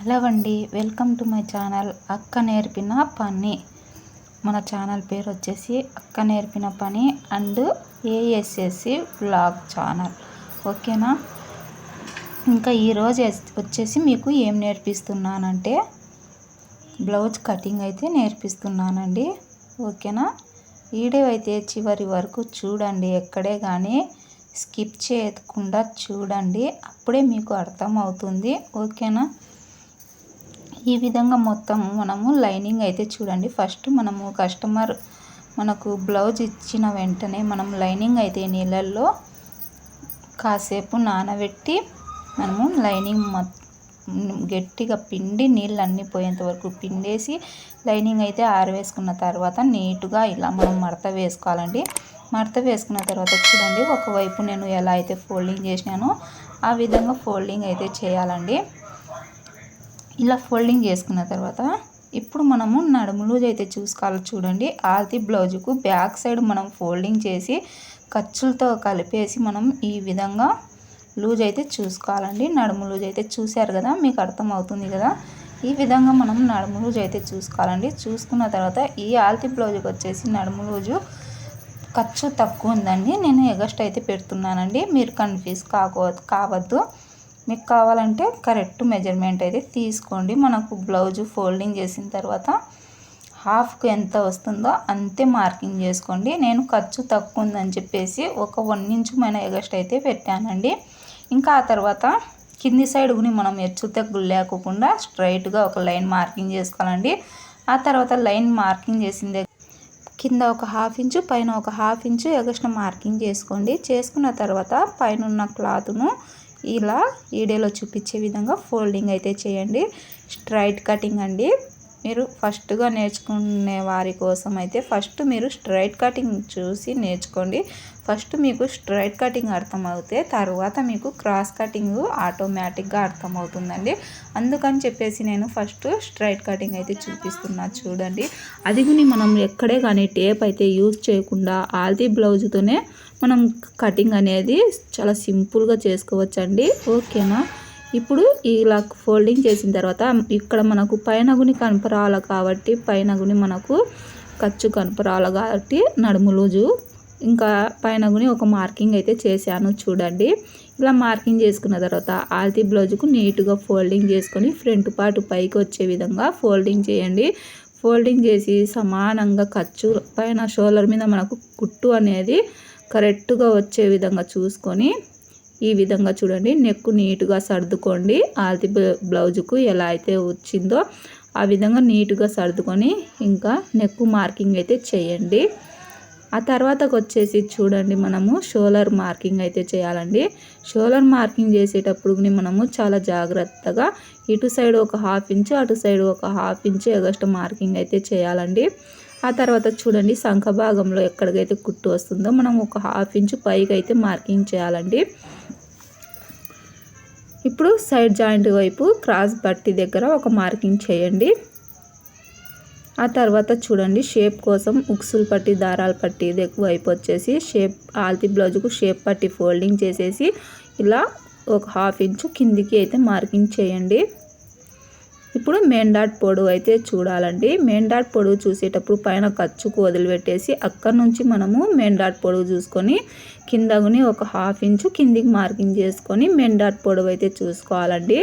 Hello అండి welcome to my channel అక్క నేర్పిన పని. మన ఛానల్ పేరు వచ్చేసి అక్క నేర్పిన పని అండ్ ఏఎస్ఎస్సి బ్లాగ్ ఛానల్. ఓకేనా? ఇంకా ఈరోజు వచ్చేసి మీకు ఏం నేర్పిస్తున్నానంటే బ్లౌజ్ కటింగ్ అయితే నేర్పిస్తున్నానండి. ఓకేనా? వీడియో అయితే చివరి వరకు చూడండి ఎక్కడే కానీ స్కిప్ చేయకుండా చూడండి అప్పుడే మీకు అర్థమవుతుంది. ఓకేనా? ఈ విధంగా మొత్తం మనము లైనింగ్ అయితే చూడండి. ఫస్ట్ మనము కస్టమర్ మనకు బ్లౌజ్ ఇచ్చిన వెంటనే మనం లైనింగ్ అయితే నీళ్ళల్లో కాసేపు నానబెట్టి మనము లైనింగ్ గట్టిగా పిండి నీళ్ళు అన్నీ పోయేంత వరకు పిండేసి లైనింగ్ అయితే ఆరవేసుకున్న తర్వాత నీట్గా ఇలా మనం మడత వేసుకోవాలండి. మడత వేసుకున్న తర్వాత చూడండి. ఒకవైపు నేను ఎలా అయితే ఫోల్డింగ్ చేసినానో ఆ విధంగా ఫోల్డింగ్ అయితే చేయాలండి. ఇలా ఫోల్డింగ్ చేసుకున్న తర్వాత ఇప్పుడు మనము నడుము లూజ్ అయితే చూసుకోవాలి చూడండి. ఆల్తి బ్లౌజుకు బ్యాక్ సైడ్ మనం ఫోల్డింగ్ చేసి ఖర్చులతో కలిపేసి మనం ఈ విధంగా లూజ్ అయితే చూసుకోవాలండి. నడుము లూజ్ అయితే చూశారు కదా మీకు అర్థమవుతుంది కదా? ఈ విధంగా మనం నడుము లూజ్ అయితే చూసుకోవాలండి. చూసుకున్న తర్వాత ఈ ఆల్తి బ్లౌజ్కి వచ్చేసి నడుము లూజు ఖర్చు తక్కువ ఉందండి. నేను ఎగస్ట్ అయితే పెడుతున్నానండి. మీరు కన్ఫ్యూజ్ కాకో కావద్దు. మీకు కావాలంటే కరెక్ట్ మెజర్మెంట్ అయితే తీసుకోండి. మనకు బ్లౌజ్ ఫోల్డింగ్ చేసిన తర్వాత హాఫ్కు ఎంత వస్తుందో అంతే మార్కింగ్ చేసుకోండి. నేను ఖర్చు తక్కువ ఉందని చెప్పేసి ఒక వన్ ఇంచు మన ఎగస్ట్ అయితే పెట్టానండి. ఇంకా ఆ తర్వాత కింది సైడ్ కూడా మనం ఎచ్చు తగ్గులు లేకుండా స్ట్రైట్గా ఒక లైన్ మార్కింగ్ చేసుకోవాలండి. ఆ తర్వాత లైన్ మార్కింగ్ చేసిందే కింద ఒక హాఫ్ ఇంచు పైన ఒక హాఫ్ ఇంచు ఎగస్ట్ మార్కింగ్ చేసుకోండి. చేసుకున్న తర్వాత పైన ఉన్న క్లాత్ను ఇలా వీడియోలో చూపించే విధంగా ఫోల్డింగ్ అయితే చేయండి. స్ట్రైట్ కటింగ్ అండి. మీరు ఫస్ట్గా నేర్చుకునే వారి కోసం అయితే ఫస్ట్ మీరు స్ట్రైట్ కటింగ్ చూసి నేర్చుకోండి. ఫస్ట్ మీకు స్ట్రైట్ కటింగ్ అర్థమవుతే తర్వాత మీకు క్రాస్ కటింగ్ ఆటోమేటిక్గా అర్థమవుతుందండి. అందుకని చెప్పేసి నేను ఫస్ట్ స్ట్రైట్ కటింగ్ అయితే చూపిస్తున్నా చూడండి. అది మనం ఎక్కడే కానీ టేప్ అయితే యూజ్ చేయకుండా ఆల్దీ బ్లౌజ్తోనే మనం కటింగ్ అనేది చాలా సింపుల్గా చేసుకోవచ్చండి. ఓకేనా? ఇప్పుడు ఇలా ఫోల్డింగ్ చేసిన తర్వాత ఇక్కడ మనకు పైన గుని కాబట్టి పైన గుని మనకు ఖర్చు కనపరాలు కాబట్టి నడుము లూజు. ఇంకా పైన గుని ఒక మార్కింగ్ అయితే చేశాను చూడండి. ఇలా మార్కింగ్ చేసుకున్న తర్వాత ఆల్తీ బ్లౌజ్కు నీట్గా ఫోల్డింగ్ చేసుకొని ఫ్రంట్ పార్ట్ పైకి వచ్చే విధంగా ఫోల్డింగ్ చేయండి. ఫోల్డింగ్ చేసి సమానంగా ఖర్చు పైన షోల్డర్ మీద మనకు కుట్టు అనేది కరెక్ట్గా వచ్చే విధంగా చూసుకొని ఈ విధంగా చూడండి. నెక్ నీట్గా సర్దుకోండి. ఆల్తి బ్లౌజుకు ఎలా అయితే వచ్చిందో ఆ విధంగా నీట్గా సర్దుకొని ఇంకా నెక్ మార్కింగ్ అయితే చేయండి. ఆ తర్వాతకు వచ్చేసి చూడండి మనము షోలర్ మార్కింగ్ అయితే చేయాలండి. షోలర్ మార్కింగ్ చేసేటప్పుడు మనము చాలా జాగ్రత్తగా ఇటు సైడ్ ఒక హాఫ్ ఇంచు అటు సైడ్ ఒక హాఫ్ ఇంచు ఎగస్ట్ మార్కింగ్ అయితే చేయాలండి. ఆ తర్వాత చూడండి సంఖ భాగంలో ఎక్కడికైతే కుట్టు వస్తుందో మనం ఒక హాఫ్ ఇంచు పైకి అయితే మార్కింగ్ చేయాలండి. ఇప్పుడు సైడ్ జాయింట్ వైపు క్రాస్ బట్టి దగ్గర ఒక మార్కింగ్ చేయండి. ఆ తర్వాత చూడండి షేప్ కోసం ఉక్సులు పట్టి దారాలు పట్టి వైపు వచ్చేసి షేప్ ఆల్తి బ్లౌజ్కు షేప్ పట్టి ఫోల్డింగ్ చేసేసి ఇలా ఒక హాఫ్ ఇంచు కిందికి అయితే మార్కింగ్ చేయండి. ఇప్పుడు మెయిన్ డాట్ పొడవు అయితే చూడాలండి. మెయిన్ డాట్ పొడవు చూసేటప్పుడు పైన ఖర్చుకు వదిలిపెట్టేసి అక్కడ నుంచి మనము మెయిన్ డాట్ పొడవు చూసుకొని కిందగుని ఒక హాఫ్ ఇంచు కిందికి మార్కింగ్ చేసుకొని మెయిన్ డాట్ పొడవు అయితే చూసుకోవాలండి.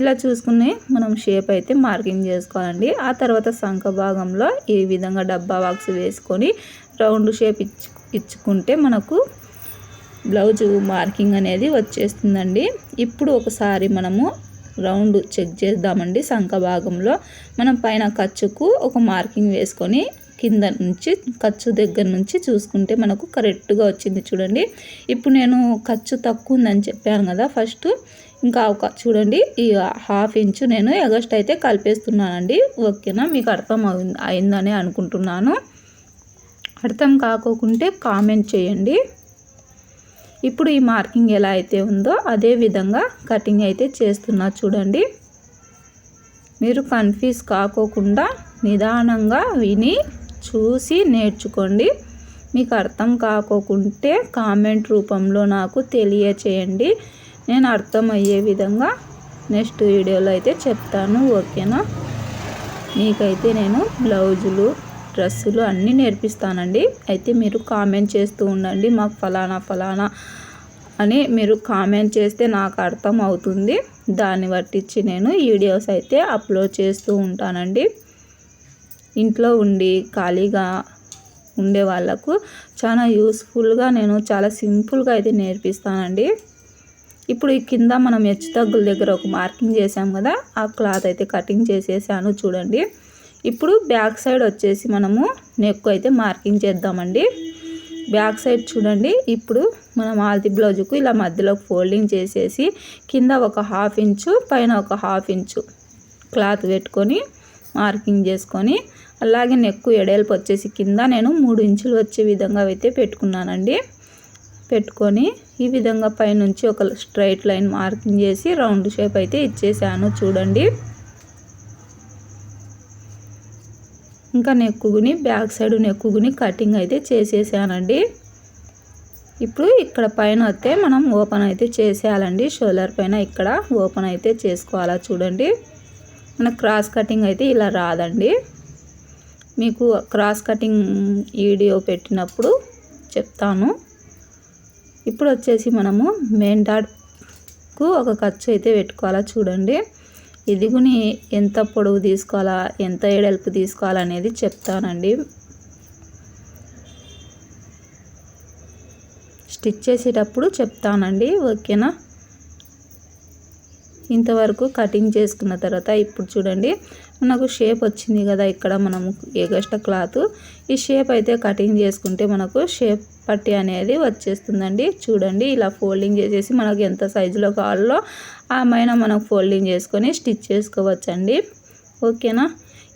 ఇలా చూసుకుని మనం షేప్ అయితే మార్కింగ్ చేసుకోవాలండి. ఆ తర్వాత సంఖ భాగంలో ఈ విధంగా డబ్బా బాక్స్ వేసుకొని రౌండ్ షేప్ ఇచ్చు ఇచ్చుకుంటే మనకు బ్లౌజ్ మార్కింగ్ అనేది వచ్చేస్తుందండి. ఇప్పుడు ఒకసారి మనము రౌండ్ చెక్ చేద్దామండి సంఖ భాగంలో. మనం పైన ఖర్చుకు ఒక మార్కింగ్ వేసుకొని కింద నుంచి ఖర్చు దగ్గర నుంచి చూసుకుంటే మనకు కరెక్ట్గా వచ్చింది చూడండి. ఇప్పుడు నేను ఖర్చు తక్కువ ఉందని చెప్పాను కదా ఫస్ట్. ఇంకా ఒక చూడండి ఈ హాఫ్ ఇంచు నేను ఎగస్ట్ అయితే కలిపేస్తున్నానండి. ఓకేనా? మీకు అర్థం అయిందని అనుకుంటున్నాను. అర్థం కాకోకుంటే కామెంట్ చేయండి. ఇప్పుడు ఈ మార్కింగ్ ఎలా అయితే ఉందో అదే విధంగా కటింగ్ అయితే చేస్తున్నా చూడండి. మీరు కన్ఫ్యూజ్ కాకోకుండా నిదానంగా విని చూసి నేర్చుకోండి. మీకు అర్థం కాకోకుంటే కామెంట్ రూపంలో నాకు తెలియచేయండి. నేను అర్థమయ్యే విధంగా నెక్స్ట్ వీడియోలో అయితే చెప్తాను ఓకేనా? మీకైతే నేను బ్లౌజులు డ్రెస్సులు అన్నీ నేర్పిస్తానండి. అయితే మీరు కామెంట్ చేస్తూ ఉండండి. మాకు ఫలానా ఫలానా అని మీరు కామెంట్ చేస్తే నాకు అర్థం అవుతుంది. దాన్ని పట్టించి నేను వీడియోస్ అయితే అప్లోడ్ చేస్తూ ఉంటానండి. ఇంట్లో ఉండి ఖాళీగా ఉండే వాళ్ళకు చాలా యూస్ఫుల్గా నేను చాలా సింపుల్గా అయితే నేర్పిస్తానండి. ఇప్పుడు ఈ కింద మనం హెచ్చు తగ్గుల దగ్గర ఒక మార్కింగ్ చేసాం కదా ఆ క్లాత్ అయితే కటింగ్ చేసేసాను చూడండి. ఇప్పుడు బ్యాక్ సైడ్ వచ్చేసి మనము నెక్ అయితే మార్కింగ్ చేద్దామండి. బ్యాక్ సైడ్ చూడండి ఇప్పుడు మనం ఆల్తి బ్లౌజుకు ఇలా మధ్యలో ఫోల్డింగ్ చేసేసి కింద ఒక హాఫ్ ఇంచు పైన ఒక హాఫ్ ఇంచు క్లాత్ పెట్టుకొని మార్కింగ్ చేసుకొని అలాగే నెక్కు ఎడల్పు వచ్చేసి కింద నేను మూడు ఇంచులు వచ్చే విధంగా అయితే పెట్టుకున్నానండి. పెట్టుకొని ఈ విధంగా పైనుంచి ఒక స్ట్రైట్ లైన్ మార్కింగ్ చేసి రౌండ్ షేప్ అయితే ఇచ్చేసాను చూడండి. ఇంకా నెక్కుని బ్యాక్ సైడ్ నెక్కుని కటింగ్ అయితే చేసేసానండి. ఇప్పుడు ఇక్కడ పైన వస్తే మనం ఓపెన్ అయితే చేసేయాలండి. షోల్డర్ పైన ఇక్కడ ఓపెన్ అయితే చేసుకోవాలా చూడండి. మన క్రాస్ కటింగ్ అయితే ఇలా రాదండి. మీకు క్రాస్ కటింగ్ వీడియో పెట్టినప్పుడు చెప్తాను. ఇప్పుడు వచ్చేసి మనము మెయిన్ డాట్కు ఒక ఖర్చు అయితే పెట్టుకోవాలా చూడండి. ఇదిగుని ఎంత పొడవు తీసుకోవాలా ఎంత ఎడల్పు తీసుకోవాలనేది చెప్తానండి. స్టిచ్ చేసేటప్పుడు చెప్తానండి ఓకేనా? ఇంతవరకు కటింగ్ చేసుకున్న తర్వాత ఇప్పుడు చూడండి మనకు షేప్ వచ్చింది కదా ఇక్కడ మనము ఎగస్ట క్లాత్. ఈ షేప్ అయితే కటింగ్ చేసుకుంటే మనకు షేప్ పట్టి అనేది వచ్చేస్తుందండి. చూడండి ఇలా ఫోల్డింగ్ చేసేసి మనకు ఎంత సైజులో కావాలో ఆ మైన మనం ఫోల్డింగ్ చేసుకొని స్టిచ్ చేసుకోవచ్చండి. ఓకేనా?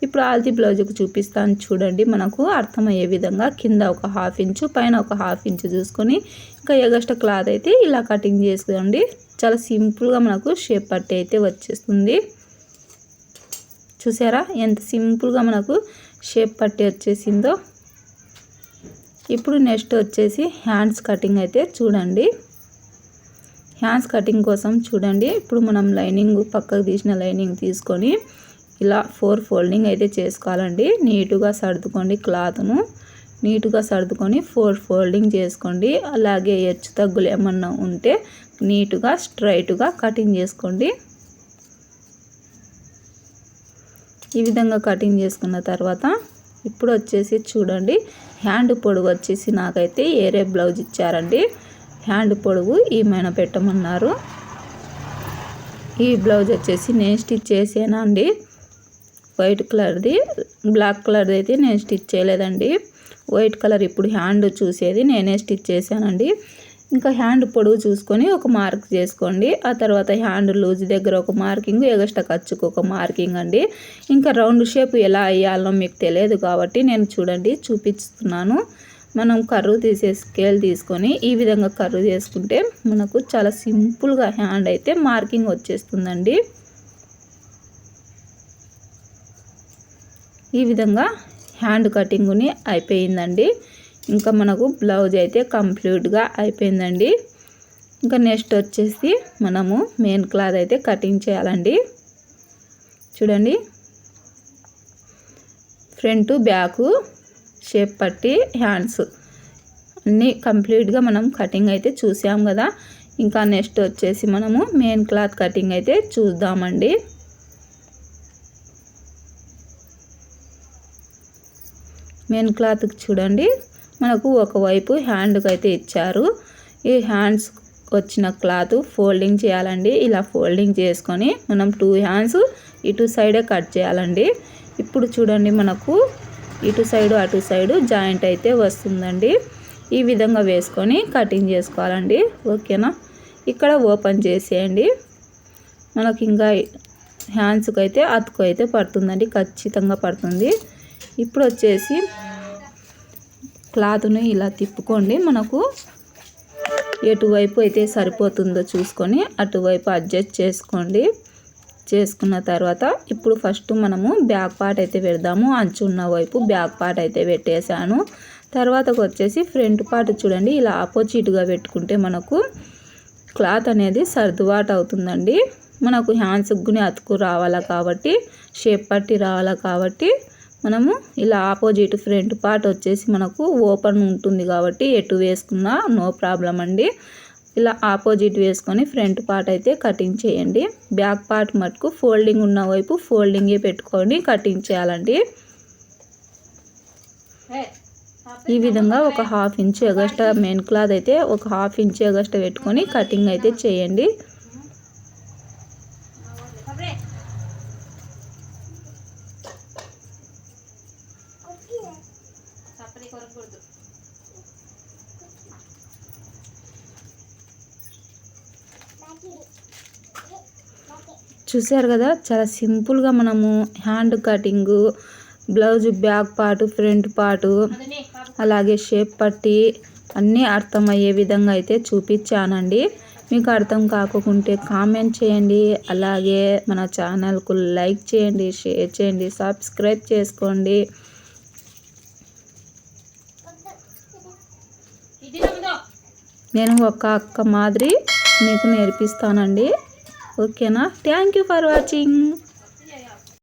ఇప్పుడు ఆల్తీ బ్లౌజ్కి చూపిస్తాను చూడండి మనకు అర్థమయ్యే విధంగా కింద ఒక హాఫ్ ఇంచు పైన ఒక హాఫ్ ఇంచు చూసుకొని ఇంకా ఎగస్ట క్లాత్ అయితే ఇలా కటింగ్ చేసుకోండి. చాలా సింపుల్గా మనకు షేప్ పట్టి అయితే వచ్చేస్తుంది. చూసారా? ఎంత సింపుల్గా మనకు షేప్ పట్టి వచ్చేసిందో. ఇప్పుడు నెక్స్ట్ వచ్చేసి హ్యాండ్స్ కటింగ్ అయితే చూడండి. హ్యాండ్స్ కటింగ్ కోసం చూడండి. ఇప్పుడు మనం లైనింగ్ పక్కకు తీసిన లైనింగ్ తీసుకొని ఇలా ఫోర్ ఫోల్డింగ్ అయితే చేసుకోవాలండి. నీటుగా సర్దుకోండి క్లాత్ను. నీటుగా సర్దుకొని ఫోర్ ఫోల్డింగ్ చేసుకోండి. అలాగే హెచ్చు తగ్గులు ఏమన్నా ఉంటే నీటుగా స్ట్రైట్గా కటింగ్ చేసుకోండి. ఈ విధంగా కటింగ్ చేసుకున్న తర్వాత ఇప్పుడు వచ్చేసి చూడండి హ్యాండ్ పొడవు వచ్చేసి నాకైతే ఏరే బ్లౌజ్ ఇచ్చారండి. హ్యాండ్ పొడవు ఈమెన పెట్టమన్నారు. ఈ బ్లౌజ్ వచ్చేసి నేను స్టిచ్ చేసాను అండి? వైట్ కలర్ది బ్లాక్ కలర్ది అయితే నేను స్టిచ్ చేయలేదండి. వైట్ కలర్ ఇప్పుడు హ్యాండ్ చూసేది నేనే స్టిచ్ చేశానండి. ఇంకా హ్యాండ్ పొడవు చూసుకొని ఒక మార్క్ చేసుకోండి. ఆ తర్వాత హ్యాండ్ లూజ్ దగ్గర ఒక మార్కింగ్ ఎగస్ట ఖర్చుకు ఒక మార్కింగ్ అండి. ఇంకా రౌండ్ షేప్ ఎలా వేయాలో మీకు తెలియదు కాబట్టి నేను చూడండి చూపిస్తున్నాను. మనం కర్రు తీసే స్కేల్ తీసుకొని ఈ విధంగా కర్రు చేసుకుంటే మనకు చాలా సింపుల్గా హ్యాండ్ అయితే మార్కింగ్ వచ్చేస్తుందండి. ఈ విధంగా హ్యాండ్ కటింగ్ని అయిపోయిందండి. ఇంకా మనకు బ్లౌజ్ అయితే కంప్లీట్గా అయిపోయిందండి. ఇంకా నెక్స్ట్ వచ్చేసి మనము మెయిన్ క్లాత్ అయితే కటింగ్ చేయాలండి. చూడండి. ఫ్రంట్ బ్యాక్ షేప్ పట్టి హ్యాండ్స్ అన్నీ కంప్లీట్గా మనం కటింగ్ అయితే చూసాం కదా. ఇంకా నెక్స్ట్ వచ్చేసి మనము మెయిన్ క్లాత్ కటింగ్ అయితే చూద్దామండి. మెయిన్ క్లాత్కి చూడండి. మనకు ఒకవైపు హ్యాండ్కి అయితే ఇచ్చారు. ఈ హ్యాండ్స్ వచ్చిన క్లాత్ ఫోల్డింగ్ చేయాలండి. ఇలా ఫోల్డింగ్ చేసుకొని మనం టూ హ్యాండ్స్ ఇటు సైడే కట్ చేయాలండి. ఇప్పుడు చూడండి మనకు ఇటు సైడు అటు సైడు జాయింట్ అయితే వస్తుందండి. ఈ విధంగా వేసుకొని కటింగ్ చేసుకోవాలండి. ఓకేనా? ఇక్కడ ఓపెన్ చేసేయండి. మనకి ఇంకా హ్యాండ్స్కి అయితే అతుకు అయితే పడుతుందండి. ఖచ్చితంగా పడుతుంది. ఇప్పుడు వచ్చేసి క్లాత్ని ఇలా తిప్పుకోండి. మనకు ఎటువైపు అయితే సరిపోతుందో చూసుకొని అటువైపు అడ్జస్ట్ చేసుకోండి. చేసుకున్న తర్వాత ఇప్పుడు ఫస్ట్ మనము బ్యాక్ పార్ట్ అయితే పెడదాము. అంచు ఉన్న వైపు బ్యాక్ పార్ట్ అయితే పెట్టేశాను. తర్వాతకు వచ్చేసి ఫ్రంట్ పార్ట్ చూడండి. ఇలా ఆపోజిట్గా పెట్టుకుంటే మనకు క్లాత్ అనేది సర్దుబాటు అవుతుందండి. మనకు హ్యాండ్స్ గుని అతుకు రావాలా కాబట్టి షేప్ పట్టి రావాలా కాబట్టి మనము ఇలా ఆపోజిట్ ఫ్రంట్ పార్ట్ వచ్చేసి మనకు ఓపెన్ ఉంటుంది కాబట్టి ఎటు వేసుకున్నా నో ప్రాబ్లం అండి. ఇలా ఆపోజిట్ వేసుకొని ఫ్రంట్ పార్ట్ అయితే కటింగ్ చేయండి. బ్యాక్ పార్ట్ మటుకు ఫోల్డింగ్ ఉన్న వైపు ఫోల్డింగే పెట్టుకొని కటింగ్ చేయాలండి. ఈ విధంగా ఒక half inch extra main cloth అయితే ఒక హాఫ్ ఇంచ్ ఎగస్ట్రా పెట్టుకొని కటింగ్ అయితే చేయండి. చూసారు కదా చాలా సింపుల్గా మనము hand cutting blouse back part front part అలాగే షేప్ పట్టి అన్నీ అర్థమయ్యే విధంగా అయితే చూపించానండి. మీకు అర్థం కాకుంటే కామెంట్ చేయండి. అలాగే మన ఛానల్కు లైక్ చేయండి షేర్ చేయండి సబ్స్క్రైబ్ చేసుకోండి. నేను ఒక అక్క మాదిరి మీకు నేర్పిస్తానండి. ఓకేనా? Thank you for watching